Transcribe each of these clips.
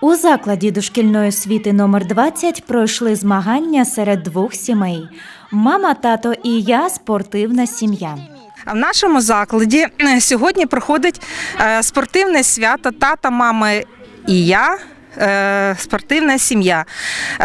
У закладі дошкільної освіти номер 20 пройшли змагання серед двох сімей: мама, тато і я спортивна сім'я. В нашому закладі е, сьогодні проходить е, спортивне свято тата, мами і я. Е, Спортивна сім'я.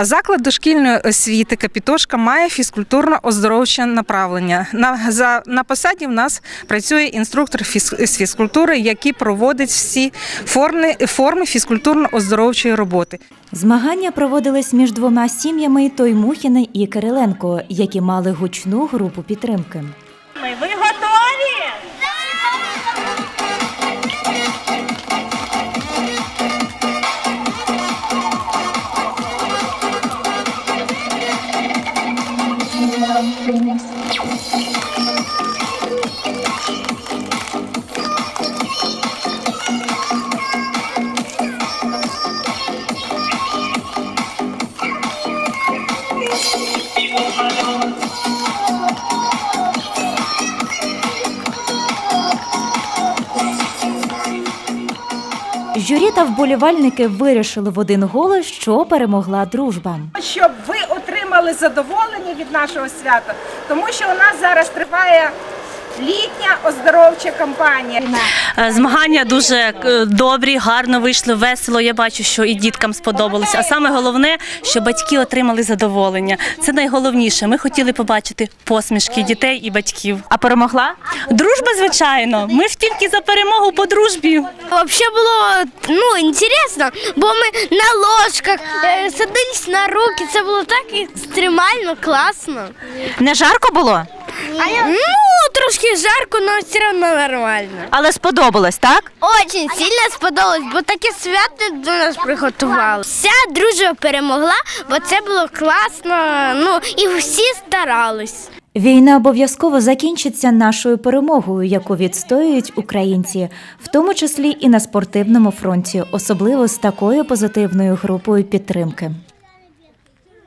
Заклад дошкільної освіти Капітошка має фізкультурно-оздоровче направлення. На, за, на посаді в нас працює інструктор з фізкультури, який проводить всі форми, форми фізкультурно-оздоровчої роботи. Змагання проводились між двома сім'ями Тоймухіни і Кириленко, які мали гучну групу підтримки. Журі та вболівальники вирішили в один голос, що перемогла дружба. Щоб ви отримали задоволені від нашого свята, тому що у нас зараз триває літня оздоровча кампанія. Е, Змагання дуже е, добрі, гарно вийшли, весело. Я бачу, що і діткам сподобалося. А саме головне, що батьки отримали задоволення. Це найголовніше. Ми хотіли побачити посмішки дітей і батьків. А перемогла? Дружба, звичайно. Ми ж тільки за перемогу по дружбі. Вообще было ну, интересно, бо ми на ложках е, садились на руки. Це було так екстремально класно. Не жарко було, Ну, трошки жарко, але все одно нормально. але сподобалось, так? Очень сильно сподобалось, бо таке свято до нас приготували. Вся дружба перемогла, бо це було класно. Ну і всі старались. Війна обов'язково закінчиться нашою перемогою, яку відстоюють українці, в тому числі і на спортивному фронті, особливо з такою позитивною групою підтримки.